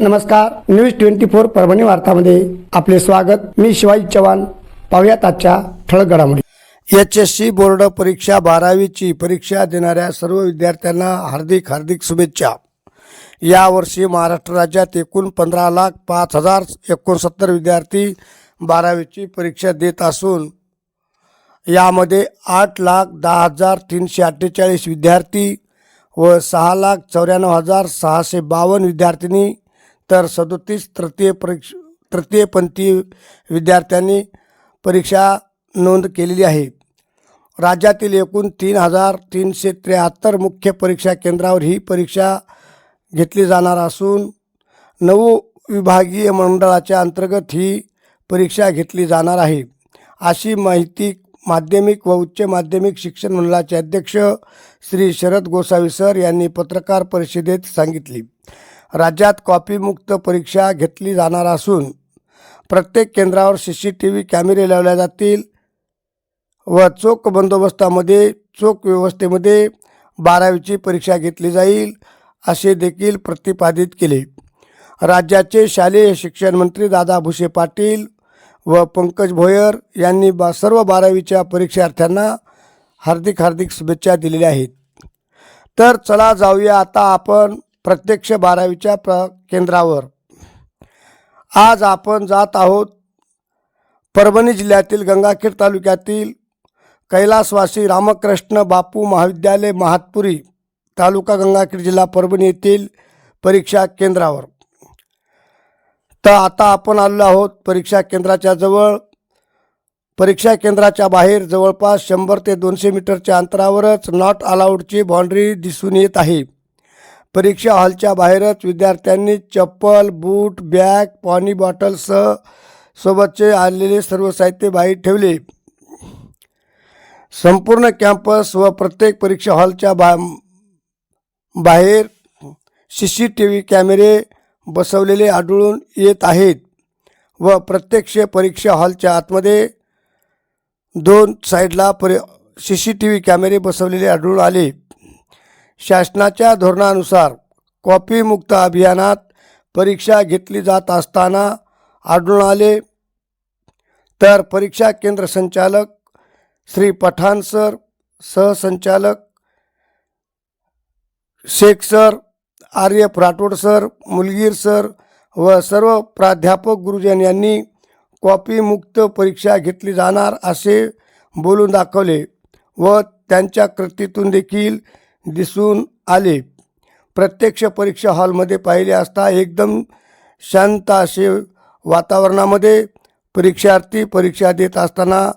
नमस्कार news twenty four Parbhani वार्तामध्ये आपले स्वागत. मी शिवाजी चव्हाण. पाहुयात आजच्या ठळक घडामोडी. एच एस सी बोर्ड परीक्षा बारावीची परीक्षा देणाऱ्या सर्व विद्यार्थ्यांना हार्दिक हार्दिक शुभेच्छा. यावर्षी महाराष्ट्र राज्यात एकूण पंधरा लाख पाच हजार एकोणसत्तर विद्यार्थी बारावीची परीक्षा देत असून यामध्ये आठ लाख दहा हजार तीनशे अठ्ठेचाळीस विद्यार्थी व सहा लाख चौऱ्याण्णव हजार सहाशे बावन्न विद्यार्थिनी तर सदोतीस तृतीय परीक्ष तृतीयपंथी विद्यार्थ्यांनी परीक्षा नोंद केलेली आहे. राज्यातील एकूण तीन हजार तीनशे त्र्याहत्तर मुख्य परीक्षा केंद्रावर ही परीक्षा घेतली जाणार असून नऊ विभागीय मंडळाच्या अंतर्गत ही परीक्षा घेतली जाणार आहे. अशी माहिती माध्यमिक व उच्च माध्यमिक शिक्षण मंडळाचे अध्यक्ष श्री शरद गोसावी सर यांनी पत्रकार परिषदेत सांगितली. राज्यात कॉपीमुक्त परीक्षा घेतली जाणार असून प्रत्येक केंद्रावर सी सी टी व्ही कॅमेरे लावले जातील व चोख बंदोबस्तामध्ये चोख व्यवस्थेमध्ये बारावीची परीक्षा घेतली जाईल असे देखील प्रतिपादित केले. राज्याचे शालेय शिक्षण मंत्री दादा भुसे पाटील व पंकज भोयर यांनी बा सर्व बारावीच्या परीक्षार्थ्यांना हार्दिक हार्दिक शुभेच्छा दिलेल्या आहेत. तर चला जाऊया आता आपण प्रत्यक्ष बारावीच्या प्र केंद्रावर. आज आपण जात आहोत परभणी जिल्ह्यातील गंगाखेड तालुक्यातील कैलासवासी रामकृष्ण बापू महाविद्यालय महातपुरी तालुका गंगाखेड जिल्हा परभणी येथील परीक्षा केंद्रावर. तर आता आपण आलेलो आहोत परीक्षा केंद्राच्या जवळ. परीक्षा केंद्राच्या बाहेर जवळपास शंभर ते दोनशे मीटरच्या अंतरावरच नॉट अलाउडची बाउंड्री दिसून येत आहे. परीक्षा हॉलच्या बाहेरच विद्यार्थ्यांनी चप्पल बूट बॅग पाणी बॉटलसह सोबतचे आलेले सर्व साहित्य बाहेर ठेवले. संपूर्ण कॅम्पस व प्रत्येक परीक्षा हॉलच्या बा बाहेर सी सी टी व्ही कॅमेरे बसवलेले आढळून येत आहेत व प्रत्यक्ष परीक्षा हॉलच्या आतमध्ये दोन साईडला परि सी सी टी व्ही कॅमेरे बसवलेले आढळून आले. शासनाच्या धोरणानुसार कॉपीमुक्त अभियानात परीक्षा घेतली जात असताना आढळून आले. तर परीक्षा केंद्र संचालक श्री पठाण सर सहसंचालक Shaikh sir Arya Rathod sir Mulgir sir व सर्व प्राध्यापक गुरुजन यांनी कॉपीमुक्त परीक्षा घेतली जाणार असे बोलून दाखवले व त्यांच्या कृतीतून देखील दिसून आले. प्रत्यक्ष परीक्षा हॉलमध्ये पाहिले असता एकदम शांत असे वातावरणामध्ये परीक्षार्थी परीक्षा देत असताना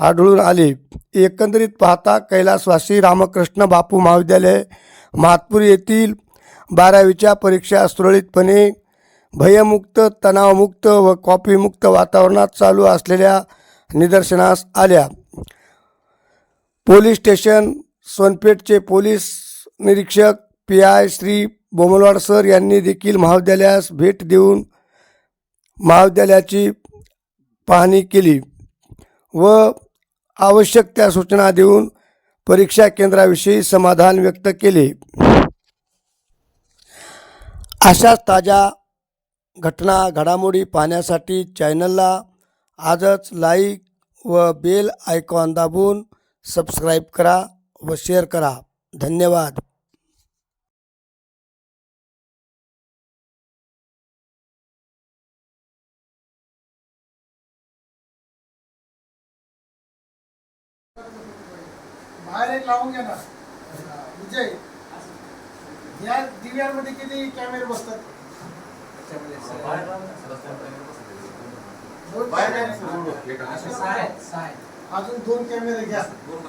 आढळून आले. एकंदरीत पाहता कैलासवासी रामकृष्ण बापू महाविद्यालय महातपूर येथील बारावीच्या परीक्षा सुरळीतपणे भयमुक्त तणावमुक्त व कॉपीमुक्त वातावरणात चालू असलेल्या निदर्शनास आल्या. पोलीस स्टेशन सोनपेठचे पोलीस निरीक्षक P I Shri Bomalwad sir यांनी देखील महाविद्यालयास भेट देऊन महाविद्यालयाची पाहणी केली व आवश्यक त्या सूचना देऊन परीक्षा केंद्राविषयी समाधान व्यक्त केले. अशाच ताज्या घटना घडामोडी पाहण्यासाठी चॅनलला आजच लाईक व बेल आयकॉन दाबून सबस्क्राईब करा. व शेअर करा. धन्यवाद. बाहेर एक लावून घ्या ना. विजय या दिव्यांमध्ये किती कॅमेरे बसतात? दोन कॅमेरे. अजून दोन कॅमेरे घ्या. दोन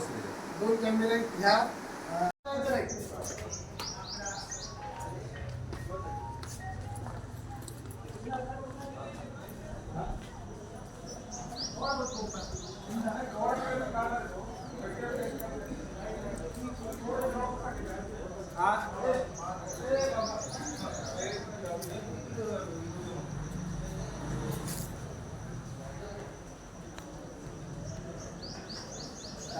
कॅमेरे घ्या ह्या इथं